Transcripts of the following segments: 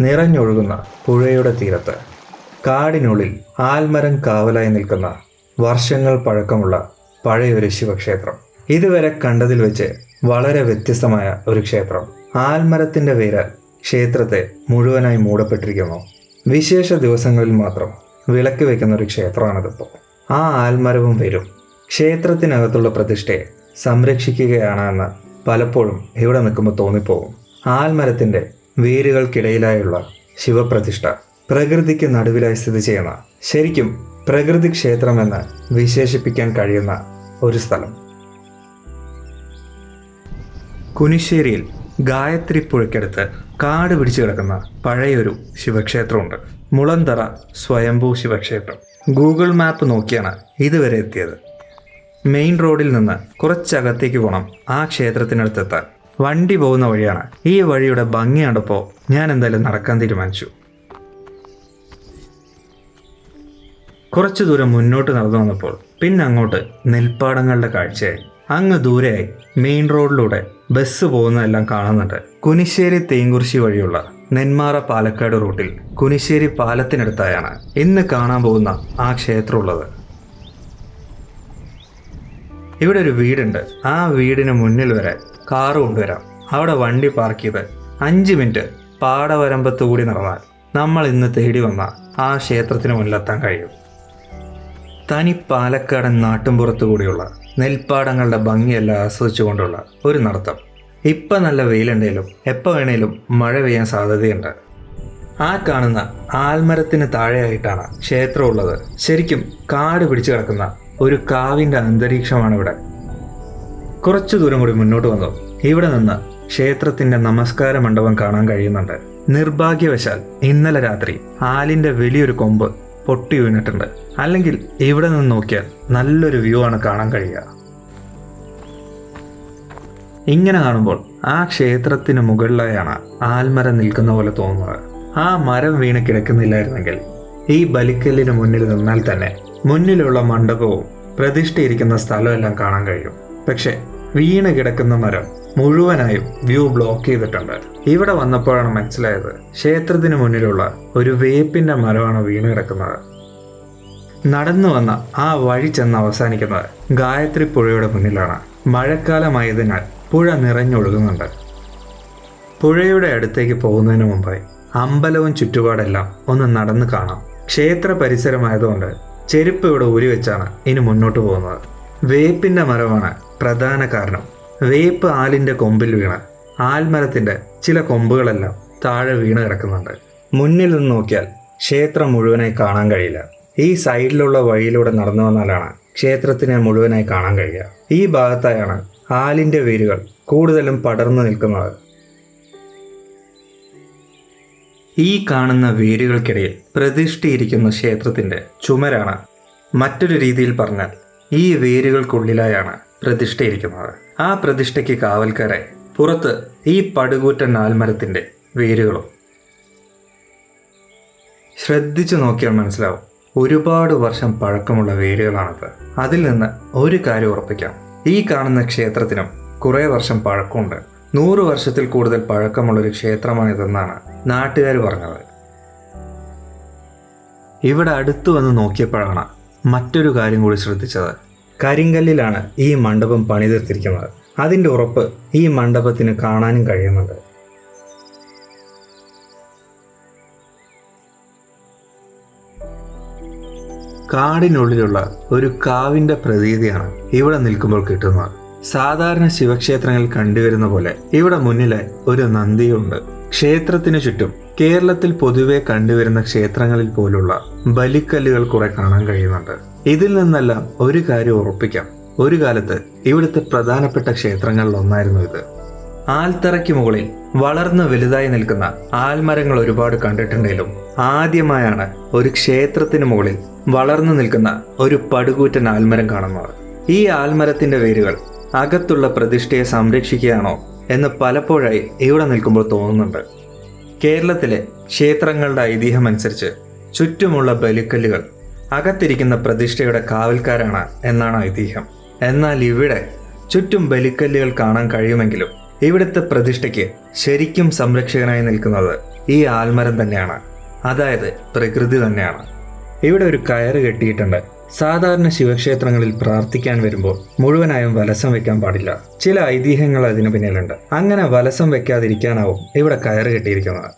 നിറഞ്ഞൊഴുകുന്ന പുഴയുടെ തീരത്ത് കാടിനുള്ളിൽ ആൽമരം കാവലായി നിൽക്കുന്ന വർഷങ്ങൾ പഴക്കമുള്ള പഴയൊരു ശിവക്ഷേത്രം. ഇതുവരെ കണ്ടതിൽ വെച്ച് വളരെ വ്യത്യസ്തമായ ഒരു ക്ഷേത്രം. ആൽമരത്തിന്റെ വേരാൽ ക്ഷേത്രത്തെ മുഴുവനായി മൂടപ്പെട്ടിരിക്കുന്നു. വിശേഷ ദിവസങ്ങളിൽ മാത്രം വിളക്ക് വയ്ക്കുന്ന ഒരു ക്ഷേത്രമാണിതിപ്പോൾ. ആ ആൽമരവും വരും ക്ഷേത്രത്തിനകത്തുള്ള പ്രതിഷ്ഠയെ സംരക്ഷിക്കുകയാണ് എന്ന് പലപ്പോഴും ഇവിടെ നിൽക്കുമ്പോൾ തോന്നിപ്പോകും. ആൽമരത്തിന്റെ വേരുകൾക്കിടയിലായുള്ള ശിവപ്രതിഷ്ഠ. പ്രകൃതിക്ക് നടുവിലായി സ്ഥിതി ചെയ്യുന്ന ശരിക്കും പ്രകൃതി ക്ഷേത്രമെന്ന് വിശേഷിപ്പിക്കാൻ കഴിയുന്ന ഒരു സ്ഥലം. കുനിശ്ശേരിയിൽ ഗായത്രി പുഴയ്ക്കടുത്ത് കാട് പിടിച്ചു കിടക്കുന്ന പഴയൊരു ശിവക്ഷേത്രമുണ്ട്. മുളന്തറ സ്വയംഭൂ ശിവക്ഷേത്രം. ഗൂഗിൾ മാപ്പ് നോക്കിയാണ് ഇതുവരെ എത്തിയത്. മെയിൻ റോഡിൽ നിന്ന് കുറച്ചകത്തേക്ക് പോകണം ആ ക്ഷേത്രത്തിനടുത്തെത്താൻ. വണ്ടി പോകുന്ന വഴിയാണ്. ഈ വഴിയുടെ ഭംഗി കണ്ടപ്പോൾ ഞാൻ എന്തായാലും നടക്കാൻ തീരുമാനിച്ചു. കുറച്ചു ദൂരം മുന്നോട്ട് നടന്നു വന്നപ്പോൾ പിന്നെ അങ്ങോട്ട് നെൽപ്പാടങ്ങളുടെ കാഴ്ചയായി. അങ്ങ് ദൂരെയായി മെയിൻ റോഡിലൂടെ ബസ് പോകുന്നതെല്ലാം കാണുന്നുണ്ട്. കുനിശ്ശേരി തേങ്കുറിശി വഴിയുള്ള നെന്മാറ പാലക്കാട് റൂട്ടിൽ കുനിശ്ശേരി പാലത്തിനടുത്തായാണ് ഇന്ന് കാണാൻ പോകുന്ന ആ ക്ഷേത്രം ഉള്ളത് ഇവിടെ ഒരു വീടുണ്ട്. ആ വീടിന് മുന്നിൽ വരെ കാറ് കൊണ്ടുവരാം. അവിടെ വണ്ടി പാർക്ക് ചെയ്ത് അഞ്ച് മിനിറ്റ് പാടവരമ്പത്ത് കൂടി നടന്നാൽ നമ്മൾ ഇന്ന് തേടി വന്ന ആ ക്ഷേത്രത്തിന് മുന്നിലെത്താൻ കഴിയും. തനി പാലക്കാടൻ നാട്ടുംപുറത്തു കൂടിയുള്ള നെൽപ്പാടങ്ങളുടെ ഭംഗിയെല്ലാം ആസ്വദിച്ചുകൊണ്ടുള്ള ഒരു നടത്തം. ഇപ്പം നല്ല വെയിലുണ്ടെങ്കിലും എപ്പോൾ വേണേലും മഴ പെയ്യാൻ സാധ്യതയുണ്ട്. ആ കാണുന്ന ആൽമരത്തിന് താഴെയായിട്ടാണ് ക്ഷേത്രം ഉള്ളത്. ശരിക്കും കാട് പിടിച്ചു കിടക്കുന്ന ഒരു കാവിന്റെ അന്തരീക്ഷമാണ് ഇവിടെ കുറച്ചു ദൂരം കൂടി മുന്നോട്ട് വന്നു? ഇവിടെ നിന്ന് ക്ഷേത്രത്തിന്റെ നമസ്കാര മണ്ഡപം കാണാൻ കഴിയുന്നുണ്ട്. നിർഭാഗ്യവശാൽ ഇന്നലെ രാത്രി ആലിന്റെ വലിയൊരു കൊമ്പ് പൊട്ടി വീണിട്ടുണ്ട്. അല്ലെങ്കിൽ ഇവിടെ നിന്ന് നോക്കിയാൽ നല്ലൊരു വ്യൂ ആണ് കാണാൻ കഴിയുക. ഇങ്ങനെ കാണുമ്പോൾ ആ ക്ഷേത്രത്തിന് മുകളിലായാണ് ആൽമരം നിൽക്കുന്ന പോലെ തോന്നുന്നത്. ആ മരം വീണ് കിടക്കുന്നില്ലായിരുന്നെങ്കിൽ ഈ ബലിക്കല്ലിന് മുന്നിൽ നിന്നാൽ തന്നെ മുന്നിലുള്ള മണ്ഡപവും പ്രതിഷ്ഠയിരിക്കുന്ന സ്ഥലമെല്ലാം കാണാൻ കഴിയും. പക്ഷെ വീണ് കിടക്കുന്ന മരം മുഴുവനായും വ്യൂ ബ്ലോക്ക് ചെയ്തിട്ടുണ്ട്. ഇവിടെ വന്നപ്പോഴാണ് മനസ്സിലായത് ക്ഷേത്രത്തിന് മുന്നിലുള്ള ഒരു വേപ്പിന്റെ മരമാണ് വീണ് കിടക്കുന്നത്. നടന്നു വന്ന ആ വഴി ചെന്ന് അവസാനിക്കുന്നത് ഗായത്രി പുഴയുടെ മുന്നിലാണ്. മഴക്കാലമായതിനാൽ പുഴ നിറഞ്ഞൊഴുകുന്നുണ്ട്. പുഴയുടെ അടുത്തേക്ക് പോകുന്നതിന് മുമ്പായി അമ്പലവും ചുറ്റുപാടെല്ലാം ഒന്ന് നടന്ന് കാണാം. ക്ഷേത്ര പരിസരമായതുകൊണ്ട് ചെരുപ്പ് ഇവിടെ ഊരി വെച്ചാണ് ഇനി മുന്നോട്ട് പോകുന്നത്. വേപ്പിന്റെ മരമാണ് പ്രധാന കാരണം. വേപ്പ് ആലിന്റെ കൊമ്പിൽ വീണ്. ആൽമരത്തിന്റെ ചില കൊമ്പുകളെല്ലാം താഴെ വീണ് കിടക്കുന്നുണ്ട്. മുന്നിൽ നിന്ന് നോക്കിയാൽ ക്ഷേത്രം മുഴുവനായി കാണാൻ കഴിയില്ല. ഈ സൈഡിലുള്ള വഴിയിലൂടെ നടന്നു വന്നാലാണ് ക്ഷേത്രത്തിനെ മുഴുവനായി കാണാൻ കഴിയുക. ഈ ഭാഗത്തായാണ് ആലിന്റെ വേരുകൾ കൂടുതലും പടർന്നു നിൽക്കുന്നത്. ഈ കാണുന്ന വേരുകൾക്കിടയിൽ പ്രതിഷ്ഠയിരിക്കുന്ന ക്ഷേത്രത്തിന്റെ ചുമരാണ് മറ്റൊരു രീതിയിൽ പറഞ്ഞാൽ ഈ വേരുകൾക്കുള്ളിലായാണ് പ്രതിഷ്ഠയിരിക്കുന്നത്. ആ പ്രതിഷ്ഠയ്ക്ക് കാവൽക്കാരെ പുറത്ത് ഈ പടുകൂറ്റൻ ആൽമരത്തിന്റെ വേരുകളും. ശ്രദ്ധിച്ചു നോക്കിയാൽ മനസ്സിലാവും. ഒരുപാട് വർഷം പഴക്കമുള്ള വേരുകളാണത്. അതിൽ നിന്ന് ഒരു കാര്യം ഉറപ്പിക്കാം. ഈ കാണുന്ന ക്ഷേത്രത്തിനും കുറേ വർഷം പഴക്കമുണ്ട്. നൂറ് വർഷത്തിൽ കൂടുതൽ പഴക്കമുള്ളൊരു ക്ഷേത്രമാണിതെന്നാണ് നാട്ടുകാർ പറഞ്ഞത്. ഇവിടെ അടുത്തു വന്ന് നോക്കിയപ്പോഴാണ് മറ്റൊരു കാര്യം കൂടി ശ്രദ്ധിച്ചത്. കരിങ്കല്ലിലാണ് ഈ മണ്ഡപം പണിതീർത്തിരിക്കുന്നത് അതിന്റെ ഉറപ്പ് ഈ മണ്ഡപത്തിന് കാണാനും കഴിയുന്നുണ്ട്. കാടിനുള്ളിലുള്ള ഒരു കാവിന്റെ പ്രതീതിയാണ് ഇവിടെ നിൽക്കുമ്പോൾ കിട്ടുന്നത്. സാധാരണ ശിവക്ഷേത്രങ്ങളിൽ കണ്ടുവരുന്ന പോലെ ഇവിടെ മുന്നിലെ ഒരു നന്ദിയുണ്ട്. ക്ഷേത്രത്തിനു ചുറ്റും കേരളത്തിൽ പൊതുവെ കണ്ടുവരുന്ന ക്ഷേത്രങ്ങളിൽ പോലുള്ള ബലിക്കല്ലുകൾ കുറെ കാണാൻ കഴിയുന്നുണ്ട്. ഇതിൽ നിന്നെല്ലാം ഒരു കാര്യം ഉറപ്പിക്കാം. ഒരു കാലത്ത് ഇവിടുത്തെ പ്രധാനപ്പെട്ട ക്ഷേത്രങ്ങളിൽ ഒന്നായിരുന്നു ഇത്. ആൽത്തറയ്ക്ക് മുകളിൽ വളർന്ന് വലുതായി നിൽക്കുന്ന ആൽമരങ്ങൾ ഒരുപാട് കണ്ടിട്ടുണ്ടെങ്കിലും ആദ്യമായാണ് ഒരു ക്ഷേത്രത്തിന് മുകളിൽ വളർന്നു നിൽക്കുന്ന ഒരു പടുകൂറ്റൻ ആൽമരം കാണുന്നത്. ഈ ആൽമരത്തിന്റെ വേരുകൾ അകത്തുള്ള പ്രതിഷ്ഠയെ സംരക്ഷിക്കുകയാണോ എന്ന് പലപ്പോഴായി ഇവിടെ നിൽക്കുമ്പോൾ തോന്നുന്നുണ്ട്. കേരളത്തിലെ ക്ഷേത്രങ്ങളുടെ ഐതിഹ്യമനുസരിച്ച് ചുറ്റുമുള്ള ബലിക്കല്ലുകൾ അകത്തിരിക്കുന്ന പ്രതിഷ്ഠയുടെ കാവൽക്കാരാണ് എന്നാണ് ഐതിഹ്യം. എന്നാൽ ഇവിടെ ചുറ്റും ബലിക്കല്ലുകൾ കാണാൻ കഴിയുമെങ്കിലും ഇവിടുത്തെ പ്രതിഷ്ഠയ്ക്ക് ശരിക്കും സംരക്ഷകനായി നിൽക്കുന്നത് ഈ ആൽമരം തന്നെയാണ്. അതായത് പ്രകൃതി തന്നെയാണ്. ഇവിടെ ഒരു കയറ് കെട്ടിയിട്ടുണ്ട്. സാധാരണ ശിവക്ഷേത്രങ്ങളിൽ പ്രാർത്ഥിക്കാൻ വരുമ്പോൾ മുഴുവനായും വലസം വെക്കാൻ പാടില്ല. ചില ഐതിഹ്യങ്ങൾ അതിനു പിന്നിലുണ്ട്. അങ്ങനെ വലസം വെക്കാതിരിക്കാനാവും ഇവിടെ കയറ് കെട്ടിയിരിക്കുന്നത്.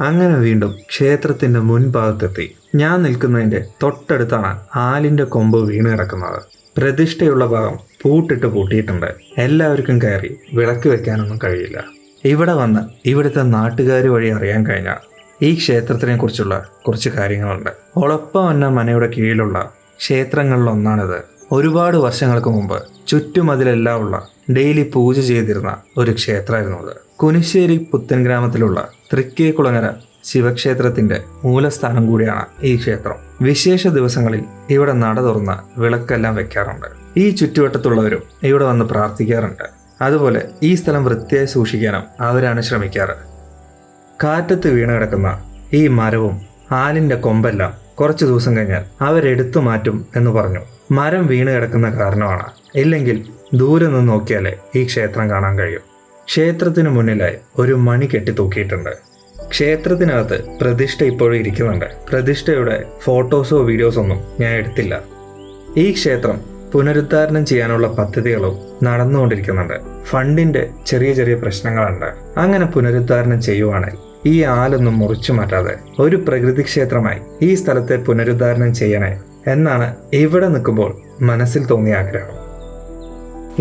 അങ്ങനെ വീണ്ടും ക്ഷേത്രത്തിന്റെ മുൻഭാഗത്തെത്തി. ഞാൻ നിൽക്കുന്നതിന്റെ തൊട്ടടുത്താണ് ആലിന്റെ കൊമ്പ് വീണ് കിടക്കുന്നത്. പ്രതിഷ്ഠയുള്ള ഭാഗം പൂട്ടിട്ട് പൂട്ടിയിട്ടുണ്ട്. എല്ലാവർക്കും കയറി വിളക്ക് വെക്കാനൊന്നും കഴിയില്ല. ഇവിടെ വന്ന് ഇവിടുത്തെ നാട്ടുകാർ വഴി അറിയാൻ കഴിഞ്ഞ ഈ ക്ഷേത്രത്തിനെ കുറിച്ചുള്ള കുറച്ച് കാര്യങ്ങളുണ്ട്. ഒളപ്പം എന്ന മനയുടെ കീഴിലുള്ള ക്ഷേത്രങ്ങളിലൊന്നാണിത്. ഒരുപാട് വർഷങ്ങൾക്ക് മുമ്പ് ചുറ്റുമതിലെല്ലാം ഉള്ള ഡെയിലി പൂജ ചെയ്തിരുന്ന ഒരു ക്ഷേത്രമായിരുന്നു അത്. കുനിശ്ശേരി പുത്തൻ ഗ്രാമത്തിലുള്ള തൃക്കേക്കുളങ്ങര ശിവക്ഷേത്രത്തിന്റെ മൂലസ്ഥാനം കൂടിയാണ് ഈ ക്ഷേത്രം. വിശേഷ ദിവസങ്ങളിൽ ഇവിടെ നട തുറന്ന് വിളക്കെല്ലാം വെക്കാറുണ്ട്. ഈ ചുറ്റുവട്ടത്തുള്ളവരും ഇവിടെ വന്ന് പ്രാർത്ഥിക്കാറുണ്ട്. അതുപോലെ ഈ സ്ഥലം വൃത്തിയായി സൂക്ഷിക്കാനും അവരാണ് ശ്രമിക്കാറ്. കാറ്റത്ത് വീണ് കിടക്കുന്ന ഈ മരവും ആലിന്റെ കൊമ്പെല്ലാം കുറച്ച് ദിവസം കഴിഞ്ഞാൽ അവരെടുത്തു മാറ്റും എന്ന് പറഞ്ഞു. മരം വീണ് കിടക്കുന്ന കാരണമാണ്. ഇല്ലെങ്കിൽ ദൂരെ നിന്ന് നോക്കിയാലേ ഈ ക്ഷേത്രം കാണാൻ കഴിയും. ക്ഷേത്രത്തിന് മുന്നിലായി ഒരു മണി കെട്ടി തൂക്കിയിട്ടുണ്ട്. ക്ഷേത്രത്തിനകത്ത് പ്രതിഷ്ഠ ഇപ്പോഴും ഇരിക്കുന്നുണ്ട്. പ്രതിഷ്ഠയുടെ ഫോട്ടോസോ വീഡിയോസോ ഒന്നും ഞാൻ എടുത്തില്ല. ഈ ക്ഷേത്രം പുനരുദ്ധാരണം ചെയ്യാനുള്ള പദ്ധതികളും നടന്നുകൊണ്ടിരിക്കുന്നുണ്ട്. ഫണ്ടിന്റെ ചെറിയ ചെറിയ പ്രശ്നങ്ങളുണ്ട്. അങ്ങനെ പുനരുദ്ധാരണം ചെയ്യുവാണെങ്കിൽ ഈ ആലൊന്നും മുറിച്ചു മാറ്റാതെ ഒരു പ്രകൃതി ക്ഷേത്രമായി ഈ സ്ഥലത്തെ പുനരുദ്ധാരണം ചെയ്യണേ എന്നാണ് ഇവിടെ നിൽക്കുമ്പോൾ മനസ്സിൽ തോന്നിയ ആഗ്രഹം.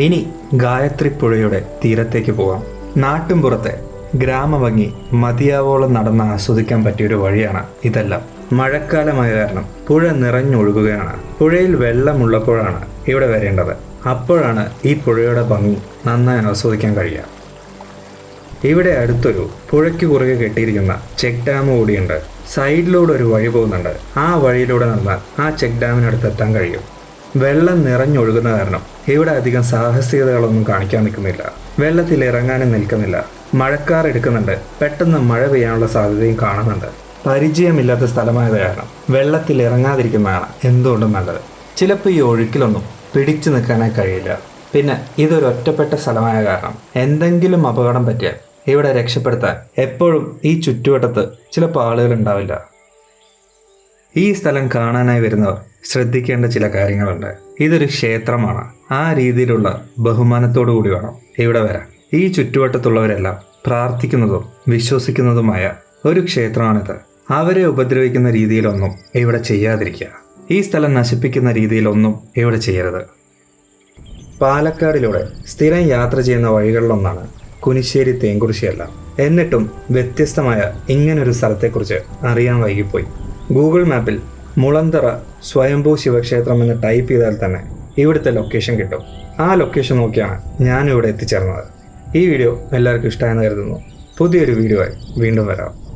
ഇനി ഗായത്രി പുഴയുടെ തീരത്തേക്ക് പോവാം. നാട്ടിൻപുറത്തെ ഗ്രാമഭംഗി മതിയാവോളം നടന്ന് ആസ്വദിക്കാൻ പറ്റിയൊരു വഴിയാണ് ഇതെല്ലാം. മഴക്കാലമായ കാരണം പുഴ നിറഞ്ഞൊഴുകുകയാണ്. പുഴയിൽ വെള്ളമുള്ളപ്പോഴാണ് ഇവിടെ വരേണ്ടത്. അപ്പോഴാണ് ഈ പുഴയുടെ ഭംഗി നന്നായി ആസ്വദിക്കാൻ കഴിയുക. ഇവിടെ അടുത്തൊരു പുഴയ്ക്ക് കുറുകെ കെട്ടിയിരിക്കുന്ന ചെക്ക് ഡാം കൂടിയുണ്ട്. സൈഡിലൂടെ ഒരു വഴി പോകുന്നുണ്ട്. ആ വഴിയിലൂടെ നടന്നാൽ ആ ചെക്ക് ഡാമിനടുത്ത് എത്താൻ കഴിയും. വെള്ളം നിറഞ്ഞൊഴുകുന്ന കാരണം ഇവിടെ അധികം സാഹസികതകളൊന്നും കാണിക്കാൻ നിൽക്കുന്നില്ല. വെള്ളത്തിൽ ഇറങ്ങാനും നിൽക്കുന്നില്ല. മഴക്കാർ എടുക്കുന്നുണ്ട്. പെട്ടെന്ന് മഴ പെയ്യാനുള്ള സാധ്യതയും കാണുന്നുണ്ട്. പരിചയമില്ലാത്ത സ്ഥലമായത് കാരണം വെള്ളത്തിൽ ഇറങ്ങാതിരിക്കുന്നതാണ് എന്തുകൊണ്ടും നല്ലത്. ചിലപ്പോൾ ഈ ഒഴുക്കിലൊന്നും പിടിച്ചു നിൽക്കാനായി കഴിയില്ല. പിന്നെ ഇതൊരു ഒറ്റപ്പെട്ട സ്ഥലമായ കാരണം എന്തെങ്കിലും അപകടം പറ്റിയാൽ ഇവിടെ രക്ഷപ്പെടുത്താൻ എപ്പോഴും ഈ ചുറ്റുവട്ടത്ത് ചിലപ്പോൾ ആളുകൾ ഉണ്ടാവില്ല. ഈ സ്ഥലം കാണാനായി വരുന്നവർ ശ്രദ്ധിക്കേണ്ട ചില കാര്യങ്ങളുണ്ട്. ഇതൊരു ക്ഷേത്രമാണ്. ആ രീതിയിലുള്ള ബഹുമാനത്തോടു കൂടി വേണം ഇവിടെ വരാൻ. ഈ ചുറ്റുവട്ടത്തുള്ളവരെല്ലാം പ്രാർത്ഥിക്കുന്നതും വിശ്വസിക്കുന്നതുമായ ഒരു ക്ഷേത്രമാണിത്. അവരെ ഉപദ്രവിക്കുന്ന രീതിയിലൊന്നും ഇവിടെ ചെയ്യാതിരിക്കുക. ഈ സ്ഥലം നശിപ്പിക്കുന്ന രീതിയിലൊന്നും ഇവിടെ ചെയ്യരുത്. പാലക്കാടിലൂടെ സ്ഥിരം യാത്ര ചെയ്യുന്ന വഴികളിലൊന്നാണ് കുനിശ്ശേരി തേങ്കുറിശ്ശിയല്ല എന്നിട്ടും വ്യത്യസ്തമായ ഇങ്ങനൊരു സ്ഥലത്തെക്കുറിച്ച് അറിയാൻ വൈകിപ്പോയി. ഗൂഗിൾ മാപ്പിൽ മുളന്തറ സ്വയംഭൂ ശിവക്ഷേത്രം എന്ന് ടൈപ്പ് ചെയ്താൽ തന്നെ ഇവിടുത്തെ ലൊക്കേഷൻ കിട്ടും. ആ ലൊക്കേഷൻ നോക്കിയാണ് ഞാനിവിടെ എത്തിച്ചേർന്നത്. ഈ വീഡിയോ എല്ലാവർക്കും ഇഷ്ടമായെന്ന് കരുതുന്നു. പുതിയൊരു വീഡിയോ ആയി വീണ്ടും വരാം.